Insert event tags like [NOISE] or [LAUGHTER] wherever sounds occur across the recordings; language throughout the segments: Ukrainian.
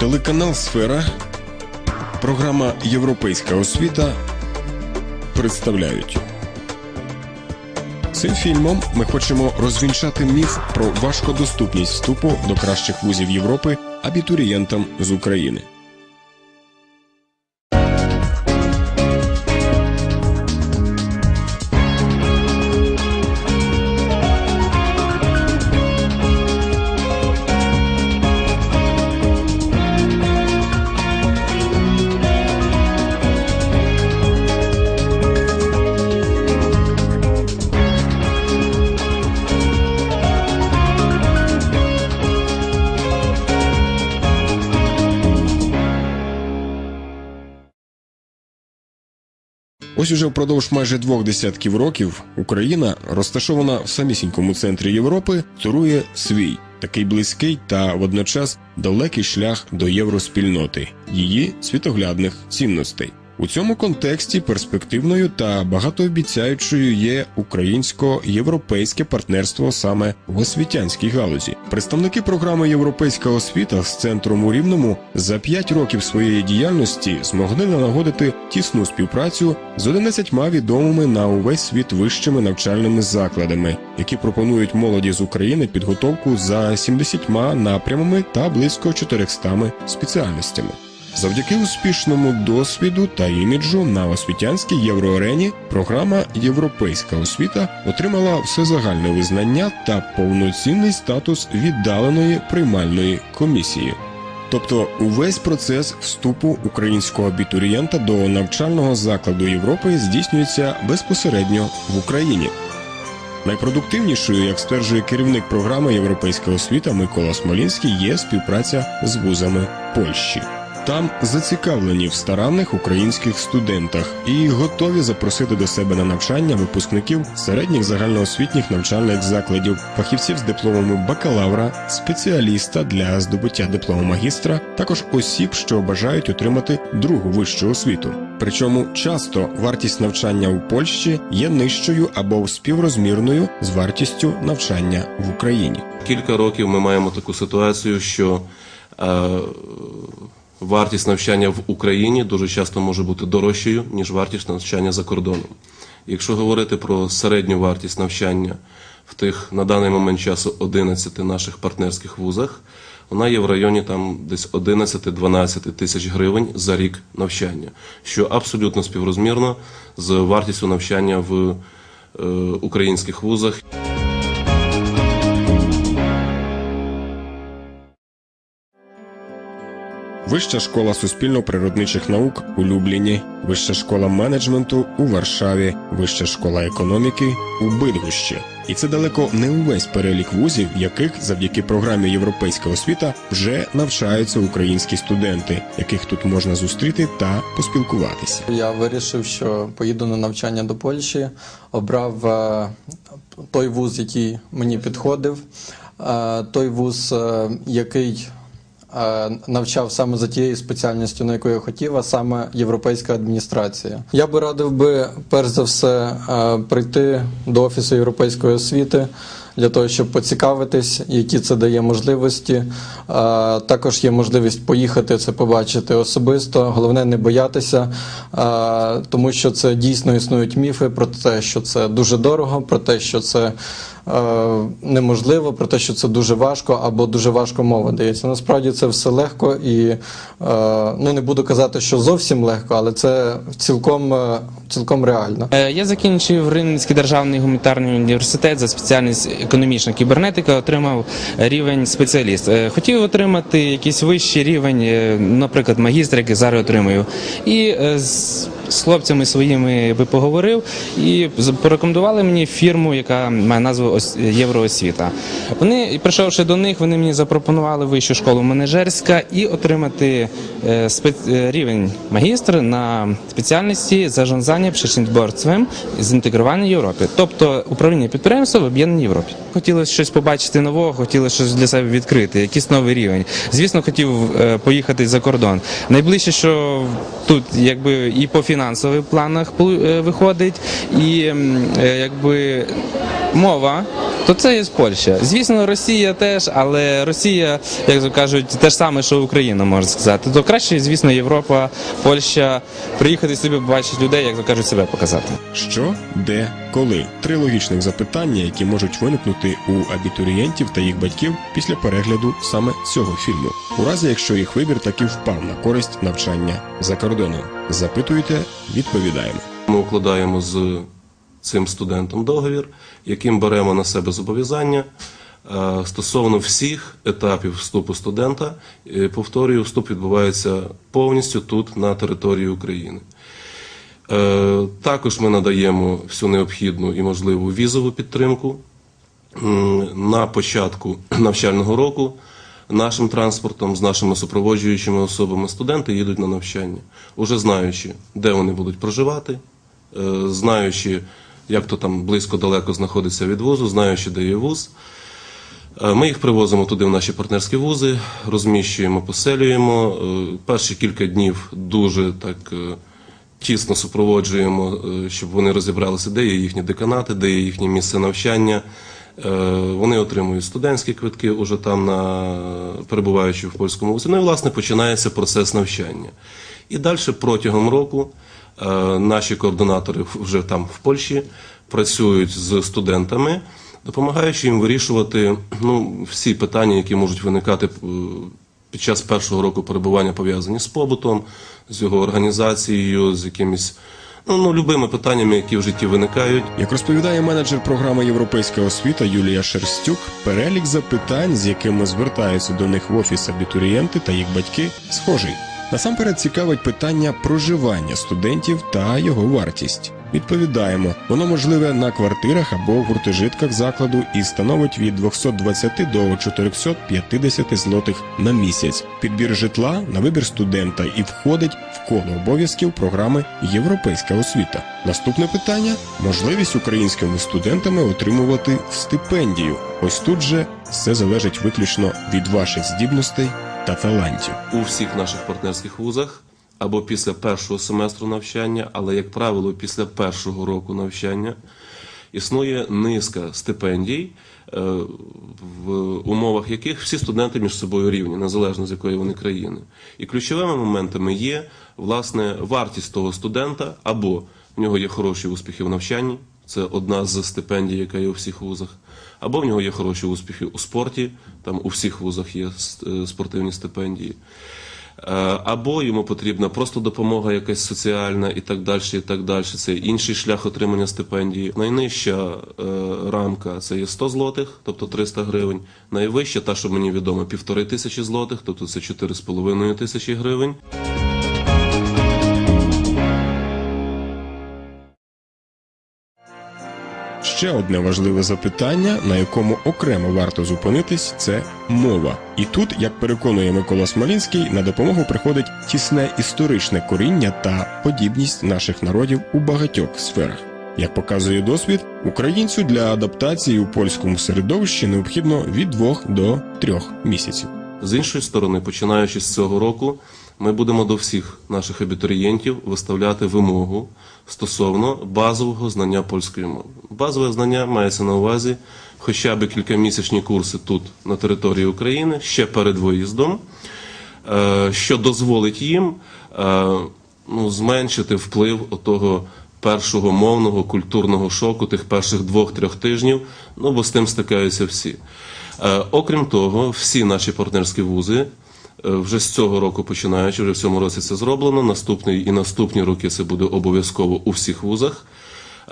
Телеканал Сфера, програма Європейська освіта представляють. Цим фільмом ми хочемо розвінчати міф про важкодоступність вступу до кращих вузів Європи абітурієнтам з України. Ось уже впродовж майже двох десятків років Україна, розташована в самісінькому центрі Європи, турує свій такий близький та водночас далекий шлях до євроспільноти, її світоглядних цінностей. У цьому контексті перспективною та багатообіцяючою є українсько-європейське партнерство саме в освітянській галузі. Представники програми Європейська освіта з центром у Рівному за 5 років своєї діяльності змогли налагодити тісну співпрацю з 11 відомими на увесь світ вищими навчальними закладами, які пропонують молоді з України підготовку за 70 напрямами та близько 400 спеціальностями. Завдяки успішному досвіду та іміджу на освітянській євроарені програма Європейська освіта отримала всезагальне визнання та повноцінний статус віддаленої приймальної комісії. Тобто увесь процес вступу українського абітурієнта до навчального закладу Європи здійснюється безпосередньо в Україні. Найпродуктивнішою, як стверджує керівник програми Європейська освіта Микола Смолінський, є співпраця з вузами Польщі. Там зацікавлені в старанних українських студентах і готові запросити до себе на навчання випускників середніх загальноосвітніх навчальних закладів, фахівців з дипломами бакалавра, спеціаліста для здобуття диплому магістра, також осіб, що бажають отримати другу вищу освіту. Причому часто вартість навчання у Польщі є нижчою або співрозмірною з вартістю навчання в Україні. Кілька років ми маємо таку ситуацію, що е, вартість навчання в Україні дуже часто може бути дорожчою, ніж вартість навчання за кордоном. Якщо говорити про середню вартість навчання в тих на даний момент часу 11 наших партнерських вузах, вона є в районі там десь 11-12 тисяч гривень за рік навчання, що абсолютно співрозмірно з вартістю навчання в е, українських вузах. Вища школа суспільно-природничих наук у Любліні, Вища школа менеджменту у Варшаві, Вища школа економіки у Бидгощі. І це далеко не увесь перелік вузів, яких завдяки програмі Європейська освіта вже навчаються українські студенти, яких тут можна зустріти та поспілкуватися. Я вирішив, що поїду на навчання до Польщі, обрав е, той вуз, який мені підходив, е, той вуз, е, який навчав саме за тією спеціальністю, на яку я хотів, а саме європейська адміністрація. Я би радив би перш за все е, прийти до офісу європейської освіти. Для того щоб поцікавитись, які це дає можливості. Е, Також є можливість поїхати це побачити особисто. Головне не боятися, е, тому що це дійсно існують міфи про те, що це дуже дорого, про те, що це е, неможливо, про те, що це дуже важко або дуже важко мова дається. Насправді це все легко і е, ну не буду казати, що зовсім легко, але це цілком, е, цілком реально. Е, Я закінчив Рівненський державний гуманітарний університет за спеціальність економічна кібернетика, отримав рівень спеціаліст. Е, Хотів отримати якийсь вищий рівень, е, наприклад, магістр, який зараз отримую. І е, з з хлопцями своїми би поговорив і порекомендували мені фірму, яка має назву Євроосвіта. Вони, прийшовши до них, вони мені запропонували вищу школу менеджерська і отримати е, е, рівень магістр на спеціальності зарządzання przedsiębiorstwem зінтегрування Європи, тобто управління підприємства в об'єднаній Європі. Хотілося щось побачити нового, хотілося щось для себе відкрити, якийсь новий рівень. Звісно, хотів е, поїхати за кордон. Найближче, що тут якби і по фінансових планах пл- е, виходить, і е, якби мова, то це є з Польща. Звісно, Росія теж, але Росія, як кажуть, те ж саме, що Україна, можна сказати. То краще, звісно, Європа, Польща, приїхати собі побачити людей, як кажуть, себе показати. Що, де, коли? Три логічних запитання, які можуть виникнути у абітурієнтів та їх батьків після перегляду саме цього фільму, у разі якщо їх вибір таки впав на користь навчання за кордоном. Запитуйте, відповідаємо. Ми укладаємо з цим студентом договір, яким беремо на себе зобов'язання е, стосовно всіх етапів вступу студента. Е, Повторюю, вступ відбувається повністю тут, на території України. Е, Також ми надаємо всю необхідну і можливу візову підтримку на початку [CLEARS THROAT] навчального року. Нашим транспортом з нашими супроводжуючими особами студенти їдуть на навчання, уже знаючи, де вони будуть проживати, знаючи, як то там близько далеко знаходиться від вузу, знаючи, де є вуз. Е, Ми їх привозимо туди в наші партнерські вузи, розміщуємо, поселюємо. Е, Перші кілька днів дуже так е, тісно супроводжуємо, щоб вони розібралися, де є їхні деканати, де є їхнє місце навчання. Вони отримують студентські квитки, уже там на перебуваючи в польському вузі. Ну і власне починається процес навчання. І далі протягом року наші координатори вже там в Польщі працюють з студентами, допомагаючи їм вирішувати ну, всі питання, які можуть виникати е, під час першого року перебування пов'язані з побутом, з його організацією, з якимись ну, ну, любими питаннями, які в житті виникають. Як розповідає менеджер програми Європейська освіта Юлія Шерстюк, перелік запитань, з якими звертаються до них в офіс абітурієнти та їх батьки, схожий. Насамперед цікавить питання проживання студентів та його вартість. Відповідаємо, воно можливе на квартирах або гуртожитках закладу і становить від 220 до 450 злотих на місяць. Підбір житла на вибір студента і входить в коло обов'язків програми Європейська освіта. Наступне питання можливість українськими студентами отримувати стипендію. Ось тут же все залежить виключно від ваших здібностей та талантів. у всіх наших партнерських вузах або після першого семестру навчання, але, як правило, після першого року навчання існує низка стипендій, е, в умовах яких всі студенти між собою рівні, незалежно з якої вони країни. І ключовими моментами є власне вартість того студента, або в нього є хороші успіхи в навчанні. Це одна з стипендій, яка є у всіх вузах. Або в нього є хороші успіхи у спорті, там у всіх вузах є е, спортивні стипендії. Е, Або йому потрібна просто допомога якась соціальна і так далі, і так далі. Це інший шлях отримання стипендії. Найнижча е, рамка це є 100 злотих, тобто 300 гривень. Найвища, та, що мені відомо, півтори тисячі злотих, тобто це 4,5 тисячі гривень. Ще одне важливе запитання, на якому окремо варто зупинитись, це мова. І тут, як переконує Микола Смолінський, на допомогу приходить тісне історичне коріння та подібність наших народів у багатьох сферах. Як показує досвід, українцю для адаптації у польському середовищі необхідно від двох до трьох місяців. З іншої сторони, починаючи з цього року, ми будемо до всіх наших абітурієнтів виставляти вимогу стосовно базового знання польської мови. Базове знання мається на увазі хоча б кількамісячні курси тут, на території України, ще перед виїздом, е, що дозволить їм е, ну, зменшити вплив отого першого мовного культурного шоку тих перших двох-трьох тижнів, ну бо з тим стикаються всі. Е, Окрім того, всі наші партнерські вузи вже з цього року починаючи, вже в цьому році це зроблено. Наступний і наступні роки це буде обов'язково у всіх вузах.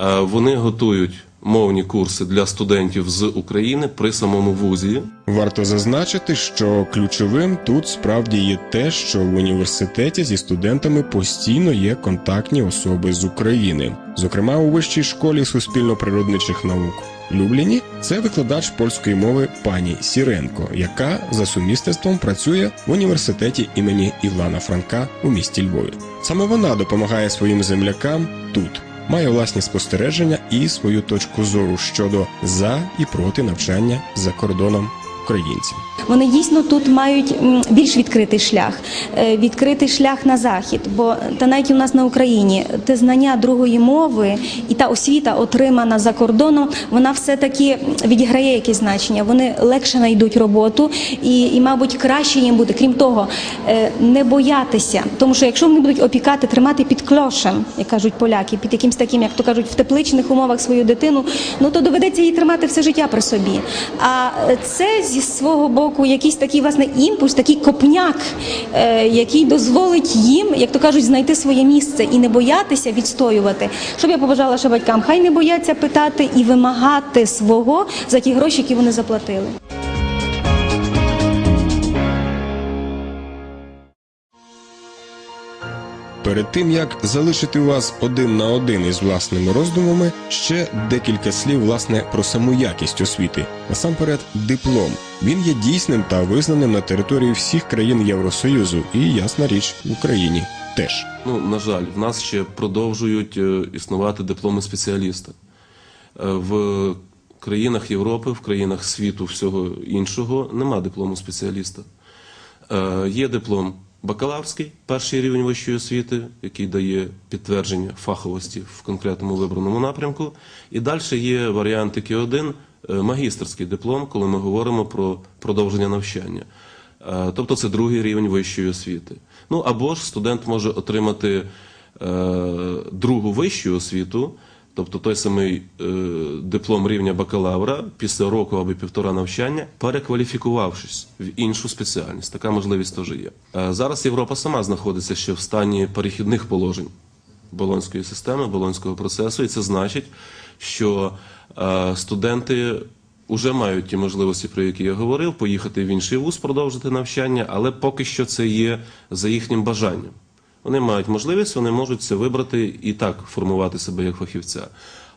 Е, Вони готують мовні курси для студентів з України при самому вузі. Варто зазначити, що ключовим тут справді є те, що в університеті зі студентами постійно є контактні особи з України, зокрема у вищій школі суспільно-природничих наук. Любліні це викладач польської мови пані Сіренко, яка за сумісництвом працює в університеті імені Івана Франка у місті Львові. Саме вона допомагає своїм землякам тут, має власні спостереження і свою точку зору щодо за і проти навчання за кордоном українців. Вони дійсно тут мають більш відкритий шлях, е, відкритий шлях на захід. Бо та навіть у нас на Україні те знання другої мови і та освіта, отримана за кордоном, вона все таки відіграє якесь значення. Вони легше знайдуть роботу і, і, мабуть, краще їм буде. Крім того, е, не боятися, тому що якщо вони будуть опікати, тримати під клошем, як кажуть поляки, під якимсь таким, як то кажуть, в тепличних умовах свою дитину, ну то доведеться її тримати все життя при собі. А це зі свого боку якийсь такий власне імпульс, такий копняк, е, який дозволить їм, як то кажуть, знайти своє місце і не боятися відстоювати. Щоб я побажала ще батькам? Хай не бояться питати і вимагати свого за ті гроші, які вони заплатили. Перед тим як залишити вас один на один із власними роздумами, ще декілька слів власне про саму якість освіти. Насамперед, диплом. Він є дійсним та визнаним на території всіх країн Євросоюзу і, ясна річ, в Україні теж. Ну, на жаль, в нас ще продовжують е, існувати дипломи спеціаліста. Е, В країнах Європи, в країнах світу, всього іншого нема диплому спеціаліста. Е, Є диплом бакалаврський, перший рівень вищої освіти, який дає підтвердження фаховості в конкретному вибраному напрямку. І далі є варіант Q1, е, магістерський диплом, коли ми говоримо про продовження навчання. Е, Тобто це другий рівень вищої освіти. Ну або ж студент може отримати е, другу вищу освіту, тобто той самий е, диплом рівня бакалавра після року або півтора навчання, перекваліфікувавшись в іншу спеціальність. Така можливість теж є. Е, зараз Європа сама знаходиться ще в стані перехідних положень болонської системи, болонського процесу, і це значить, що е, студенти вже мають ті можливості, про які я говорив, поїхати в інший вуз, продовжити навчання, але поки що це є за їхнім бажанням. Вони мають можливість, вони можуть це вибрати і так формувати себе як фахівця.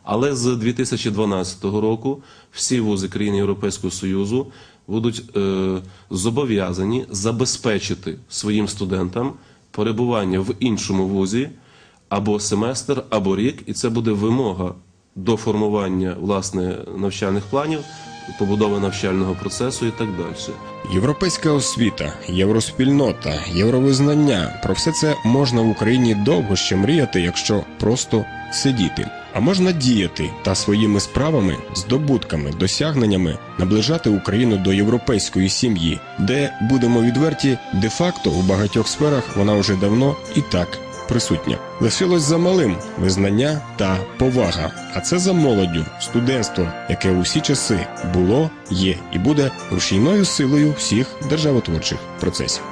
Але з 2012 року всі вузи країн Європейського Союзу будуть е, зобов'язані забезпечити своїм студентам перебування в іншому вузі або семестр, або рік, і це буде вимога до формування власне навчальних планів, побудови навчального процесу і так далі. Європейська освіта, євроспільнота, євровизнання про все це можна в Україні довго ще мріяти, якщо просто сидіти. А можна діяти та своїми справами, здобутками, досягненнями наближати Україну до європейської сім'ї, де будемо відверті, де-факто у багатьох сферах вона вже давно і так присутня. Лишилось за малим визнання та повага. А це за молоддю, студентство, яке у всі часи було, є і буде рушійною силою всіх державотворчих процесів.